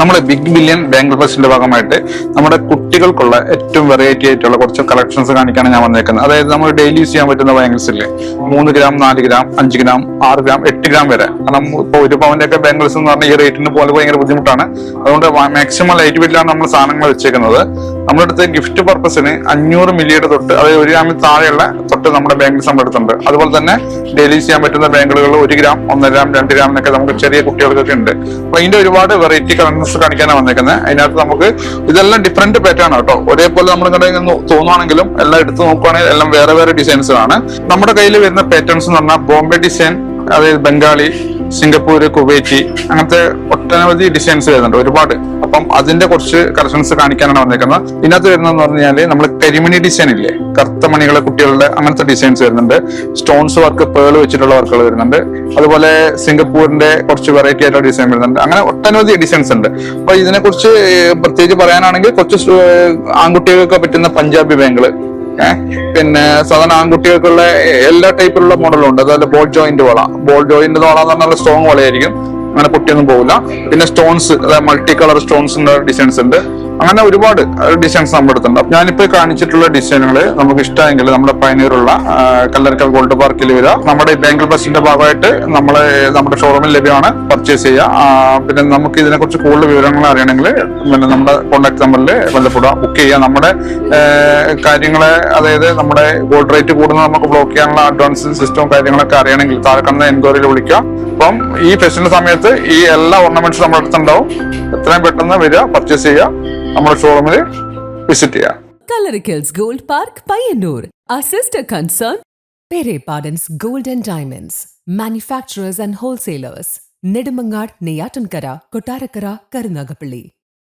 നമ്മുടെ big billion bank ഫസ്റ്റിന്റെ ഭാഗമായിട്ട് നമ്മുടെ കുട്ടികൾക്കുള്ള ഏറ്റവും വെറൈറ്റി ആയിട്ടുള്ള കുറച്ച് കളക്ഷൻസ് കാണിക്കാനാണ് ഞാൻ വന്നേക്കുന്നത്. അതായത് നമ്മൾ ഡെയിലി യൂസ് ചെയ്യാൻ പറ്റുന്ന ബാംഗിൾസ് ഇല്ലേ? മൂന്ന് ഗ്രാം നാല് ഗ്രാം അഞ്ച് ഗ്രാം ആറ് ഗ്രാം എട്ട് ഗ്രാം വരെ. കാരണം ഇപ്പൊ ഒരു പവന്റെ ഒക്കെ ബാംഗിൾസ് എന്ന് പറഞ്ഞാൽ ഈ റേറ്റിന് പോലെ ഭയങ്കര ബുദ്ധിമുട്ടാണ്. അതുകൊണ്ട് മാക്സിമം ലൈറ്റ് വെയിറ്റിലാണ് നമ്മൾ സാധനങ്ങൾ വെച്ചേക്കുന്നത്. നമ്മുടെ അടുത്ത് ഗിഫ്റ്റ് പർപ്പസിന് അഞ്ഞൂറ് മില്ലിയുടെ തൊട്ട് അതായത് ഒരു ഗ്രാമിൽ താഴെയുള്ള തൊട്ട് നമ്മുടെ ബാംഗിൾസ് നമ്മുടെ അടുത്തുണ്ട്. അതുപോലെ തന്നെ ഡെയിലി ചെയ്യാൻ പറ്റുന്ന ബാംഗിളുകൾ ഒരു ഗ്രാം ഒന്നര ഗ്രാം രണ്ട് ഗ്രാം എന്നൊക്കെ നമുക്ക് ചെറിയ കുട്ടികൾക്കൊക്കെ ഉണ്ട്. അപ്പൊ അതിന്റെ ഒരുപാട് വെറൈറ്റി കളർസ് കാണിക്കാനാണ് വന്നേക്കുന്നത്. അതിനകത്ത് നമുക്ക് ഇതെല്ലാം ഡിഫറെന്റ് പാറ്റേൺ ആണ് കേട്ടോ. ഒരേപോലെ നമ്മൾ ഇങ്ങനെ തോന്നുവാണെങ്കിലും എല്ലാം എടുത്ത് നോക്കുവാണെങ്കിൽ എല്ലാം വേറെ വേറെ ഡിസൈൻസ് ആണ്. നമ്മുടെ കയ്യിൽ വരുന്ന പാറ്റേൺസ് എന്ന് പറഞ്ഞാൽ ബോംബെ ഡിസൈൻ അതായത് ബംഗാളി സിംഗപ്പൂർ കുവൈറ്റി അങ്ങനത്തെ ഒട്ടനവധി ഡിസൈൻസ് വരുന്നുണ്ട്. ഒരുപാട്. അപ്പം അതിന്റെ കുറച്ച് കളക്ഷൻസ് കാണിക്കാനാണ് വന്നേക്കുന്നത്. ഇതിനകത്ത് വരുന്നതെന്ന് പറഞ്ഞാൽ നമ്മൾ കരിമണി ഡിസൈൻ ഇല്ലേ? കറുത്ത മണികളെ കുട്ടികളുടെ അങ്ങനത്തെ ഡിസൈൻസ് വരുന്നുണ്ട്. സ്റ്റോൺസ് വർക്ക് പേൾ വെച്ചിട്ടുള്ള വർക്കുകൾ വരുന്നുണ്ട്. അതുപോലെ സിംഗപ്പൂരിന്റെ കുറച്ച് വെറൈറ്റി ആയിട്ടുള്ള ഡിസൈൻ വരുന്നുണ്ട്. അങ്ങനെ ഒട്ടനവധി ഡിസൈൻസ് ഉണ്ട്. അപ്പൊ ഇതിനെക്കുറിച്ച് പ്രത്യേകിച്ച് പറയാനാണെങ്കിൽ കുറച്ച് ആൺകുട്ടികൾക്ക് പറ്റുന്ന പഞ്ചാബി ബാങ്കുകൾ പിന്നെ സാധാരണ ആൺകുട്ടികൾക്കുള്ള എല്ലാ ടൈപ്പിലുള്ള മോഡലും ഉണ്ട്. അതായത് ബോൾ ജോയിന്റ് വള. ബോൾ ജോയിന്റ് വള എന്ന് പറഞ്ഞാൽ സ്ട്രോങ് വളയായിരിക്കും. അങ്ങനെ പൊട്ടിയൊന്നും പോകില്ല പിന്നെ സ്റ്റോൺസ് അതായത് മൾട്ടി കളർ സ്റ്റോൺസിന്റെ ഡിസൈൻസ് ഉണ്ട്. അങ്ങനെ ഒരുപാട് ഡിസൈൻസ് നമ്മുടെ അടുത്തുണ്ട്. ഞാനിപ്പോ കാണിച്ചിട്ടുള്ള ഡിസൈനുകൾ നമുക്ക് ഇഷ്ടമെങ്കിൽ നമ്മുടെ പയനീറുള്ള കല്ലറക്കൽ ഗോൾഡ് പാർക്കിൽ വരിക. നമ്മുടെ ബാങ്കിൾ ബസിന്റെ ഭാഗമായിട്ട് നമ്മളെ നമ്മുടെ ഷോറൂമിൽ ലഭ്യമാണ് പർച്ചേസ് ചെയ്യുക. പിന്നെ നമുക്ക് ഇതിനെ കുറിച്ച് കൂടുതൽ വിവരങ്ങൾ അറിയണമെങ്കിൽ പിന്നെ നമ്മുടെ കോൺടാക്ട് നമ്പറിൽ ബന്ധപ്പെടുക ബുക്ക് ചെയ്യുക. നമ്മുടെ കാര്യങ്ങളെ അതായത് നമ്മുടെ ഗോൾഡ് റേറ്റ് കൂടുന്ന നമുക്ക് ബ്ലോക്ക് ചെയ്യാനുള്ള അഡ്വാൻസ് സിസ്റ്റവും കാര്യങ്ങളൊക്കെ അറിയണമെങ്കിൽ താഴെ കാണുന്ന എൻക്വയറിയിൽ വിളിക്കുക. അപ്പം ഈ ഫെസ്റ്റിന്റെ സമയത്ത് ഈ എല്ലാ ഓർണമെന്റ്സും നമ്മുടെ അടുത്തുണ്ടാവും. എത്രയും പെട്ടെന്ന് വരിക പർച്ചേസ് ചെയ്യുക. നമ്മുടെ ഷോറൂമിൽ visit Gold Park, Payyanur. Our sister concern, Pere Pardon's Gold and Diamonds. Manufacturers and wholesalers. Nedumangad, Neyatankara, Kotarakara, Karunagapalli.